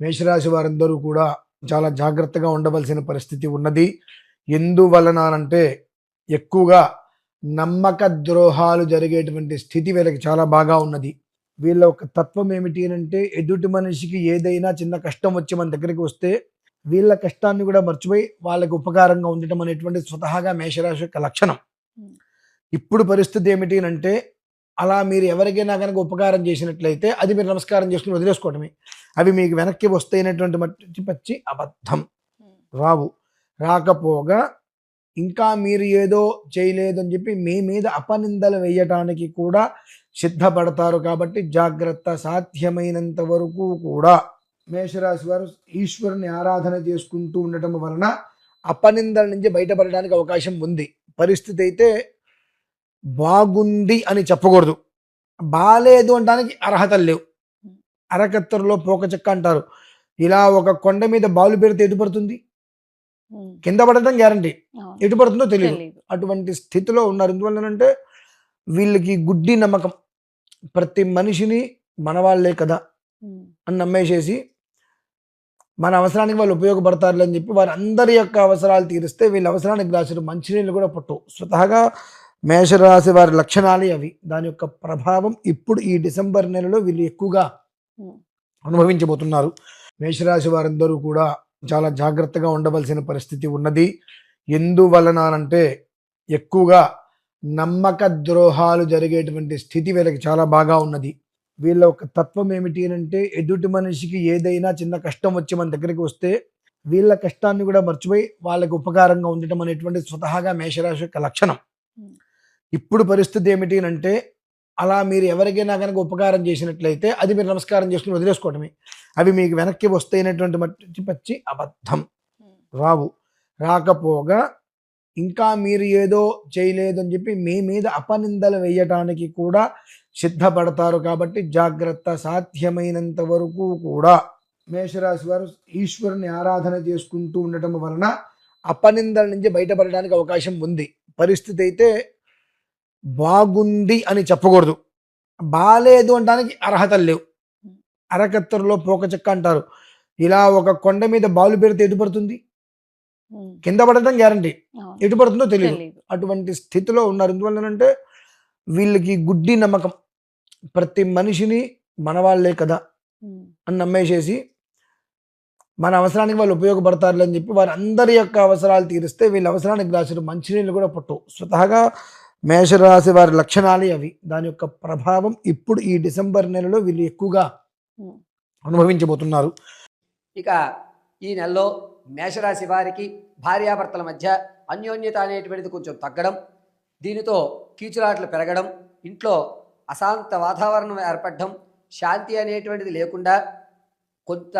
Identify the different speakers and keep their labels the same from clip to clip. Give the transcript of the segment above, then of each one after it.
Speaker 1: మేషరాశి వారందరూ కూడా చాలా జాగ్రత్తగా ఉండవలసిన పరిస్థితి ఉన్నది. ఎందువలన అంటే ఎక్కువగా నమ్మక ద్రోహాలు జరిగేటువంటి స్థితి వీళ్ళకి చాలా బాగా ఉన్నది. వీళ్ళ ఒక తత్వం ఏమిటి అని అంటే ఎదుటి మనిషికి ఏదైనా చిన్న కష్టం వచ్చి మన దగ్గరికి వస్తే వీళ్ళ కష్టాన్ని కూడా మర్చిపోయి వాళ్ళకి ఉపకారంగా ఉండటం అనేటువంటి స్వతహాగా మేషరాశి యొక్క లక్షణం. ఇప్పుడు పరిస్థితి ఏమిటి అని అంటే అలా మీరు ఎవరికైనా కనుక ఉపకారం చేసినట్లయితే అది మీరు నమస్కారం చేసుకుని వదిలేసుకోవటమే అవి మీకు వెనక్కి వస్తాయినటువంటి మట్టి పచ్చి అబద్ధం. రావు. రాకపోగా ఇంకా మీరు ఏదో చేయలేదు అని చెప్పి మీ మీద అపనిందలు వేయటానికి కూడా సిద్ధపడతారు కాబట్టి జాగ్రత్త సాధ్యమైనంత వరకు కూడా మేషరాశి వారు ఈశ్వరుని ఆరాధన చేసుకుంటూ ఉండటం వలన అపనిందల నుంచి బయటపడడానికి అవకాశం ఉంది. పరిస్థితి అయితే బాగుంది అని చెప్పకూడదు. బాలేదు అనడానికి అర్హతలు లేవు. అరకత్తరులో పోక చెక్క అంటారు. ఇలా ఒక కొండ మీద బాలు పెడితే ఎటు పడుతుంది?
Speaker 2: ఉమ్,
Speaker 1: కింద పడటం గ్యారంటీ.
Speaker 2: అవును.
Speaker 1: ఎటు పడుతుందో తెలియదు. అటువంటి స్థితిలో ఉన్నారు. ఎందువల్లనంటే వీళ్ళకి గుడ్డి నమ్మకం. ప్రతి మనిషిని మనవాళ్ళే కదా అని నమ్మేసేసి మన అవసరానికి వాళ్ళు ఉపయోగపడతారు అని చెప్పి వారి అందరి యొక్క అవసరాలు తీరిస్తే వీళ్ళ అవసరానికి గ్లాసులు మంచినీళ్ళు కూడా పట్టవు. స్వతహాగా మేషరాశి వారి లక్షణాలే అవి. దాని యొక్క ప్రభావం ఇప్పుడు ఈ డిసెంబర్ నెలలో వీళ్ళు ఎక్కువగా అనుభవించబోతున్నారు. మేషరాశి వారందరూ కూడా చాలా జాగ్రత్తగా ఉండవలసిన పరిస్థితి ఉన్నది. ఎందువలన అంటే ఎక్కువగా నమ్మక ద్రోహాలు జరిగేటువంటి స్థితి వీళ్ళకి చాలా బాగా ఉన్నది. వీళ్ళ ఒక తత్వం ఏమిటి అని అంటే ఎదుటి మనిషికి ఏదైనా చిన్న కష్టం వచ్చి మన దగ్గరికి వస్తే వీళ్ళ కష్టాన్ని కూడా మర్చిపోయి వాళ్ళకి ఉపకారంగా ఉండటం అనేటువంటి స్వతహాగా మేషరాశి యొక్క లక్షణం. ఇప్పుడు పరిస్థితి ఏమిటి అంటే అలా మీరు ఎవరికైనా కనుక ఉపకారం చేసినట్లయితే అది మీరు నమస్కారం చేసుకుని వదిలేసుకోవటమే అవి మీకు వెనక్కి వస్తాయినటువంటి మట్టి పచ్చి అబద్ధం. రావు. రాకపోగా ఇంకా మీరు ఏదో చేయలేదు అని చెప్పి మీ మీద అపనిందలు వేయటానికి కూడా సిద్ధపడతారు కాబట్టి జాగ్రత్త సాధ్యమైనంత వరకు కూడా మేషరాశి వారు ఈశ్వరుని ఆరాధన చేసుకుంటూ ఉండటం వలన అపనిందల నుంచి బయటపడడానికి అవకాశం ఉంది. పరిస్థితి అయితే బాగుంది అని చెప్పకూడదు. బాలేదు అనడానికి అర్హతలు లేవు. అరకత్తరులో పోక చెక్క అంటారు. ఇలా ఒక కొండ మీద బాలు పెడితే ఎటు పడుతుంది?
Speaker 2: ఉమ్,
Speaker 1: కింద పడటం గ్యారంటీ.
Speaker 2: అవును.
Speaker 1: ఎటు పడుతుందో తెలియదు. అటువంటి స్థితిలో ఉన్నారు. ఎందువల్లనంటే వీళ్ళకి గుడ్డి నమ్మకం. ప్రతి మనిషిని మనవాళ్ళే కదా
Speaker 2: ఉమ్,
Speaker 1: అని నమ్మేసేసి మన అవసరానికి వాళ్ళు ఉపయోగపడతారు అని చెప్పి వారి అందరి యొక్క అవసరాలు తీరిస్తే వీళ్ళ అవసరానికి గ్లాసులు మంచినీళ్ళు కూడా పట్టవు. స్వతహాగా మేషరాశి వారి లక్షణాలే అవి. దాని యొక్క ప్రభావం ఇప్పుడు ఈ డిసెంబర్ నెలలో వీళ్ళు ఎక్కువగా అనుభవించబోతున్నారు.
Speaker 3: ఇక ఈ నెలలో మేషరాశి వారికి భార్యాభర్తల మధ్య అన్యోన్యత అనేటువంటిది కొంచెం తగ్గడం దీనితో కీచులాట్లు పెరగడం ఇంట్లో అశాంత వాతావరణం ఏర్పడడం శాంతి అనేటువంటిది లేకుండా కొంత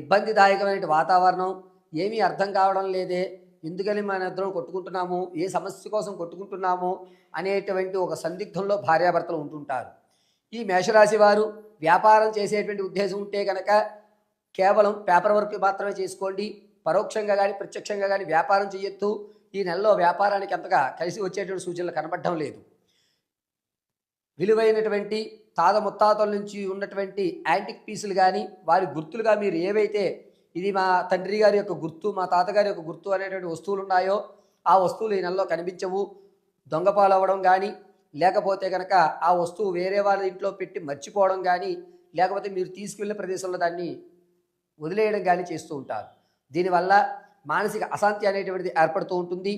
Speaker 3: ఇబ్బందిదాయకమైన వాతావరణం ఏమీ అర్థం కావడం లేదే. ఎందుకని మన ఇద్దరం కొట్టుకుంటున్నాము? ఏ సమస్య కోసం కొట్టుకుంటున్నాము? అనేటువంటి ఒక సందిగ్ధంలో భార్యాభర్తలు ఉంటుంటారు. ఈ మేషరాశి వారు వ్యాపారం చేసేటువంటి ఉద్దేశం ఉంటే కనుక కేవలం పేపర్ వర్క్ మాత్రమే చేసుకోండి. పరోక్షంగా కానీ ప్రత్యక్షంగా కానీ వ్యాపారం చేయొద్దు ఈ నెలలో వ్యాపారానికి అంతగా కలిసి వచ్చేటువంటి సూచనలు కనబడడం లేదు. విలువైనటువంటి తాత ముత్తాతల నుంచి ఉన్నటువంటి యాంటిక్ పీసులు కానీ వారి గుర్తులుగా మీరు ఏవైతే ఇది మా తండ్రి గారి యొక్క గుర్తు మా తాతగారి యొక్క గుర్తు అనేటువంటి వస్తువులు ఉన్నాయో ఆ వస్తువులు ఈ నెలలో కనిపించవు. దొంగపాలు అవ్వడం కానీ లేకపోతే కనుక ఆ వస్తువు వేరే వాళ్ళ ఇంట్లో పెట్టి మర్చిపోవడం కానీ లేకపోతే మీరు తీసుకెళ్ళే ప్రదేశంలో దాన్ని వదిలేయడం కానీ చేస్తూ ఉంటారు. దీనివల్ల మానసిక అశాంతి అనేటువంటిది ఏర్పడుతూ ఉంటుంది.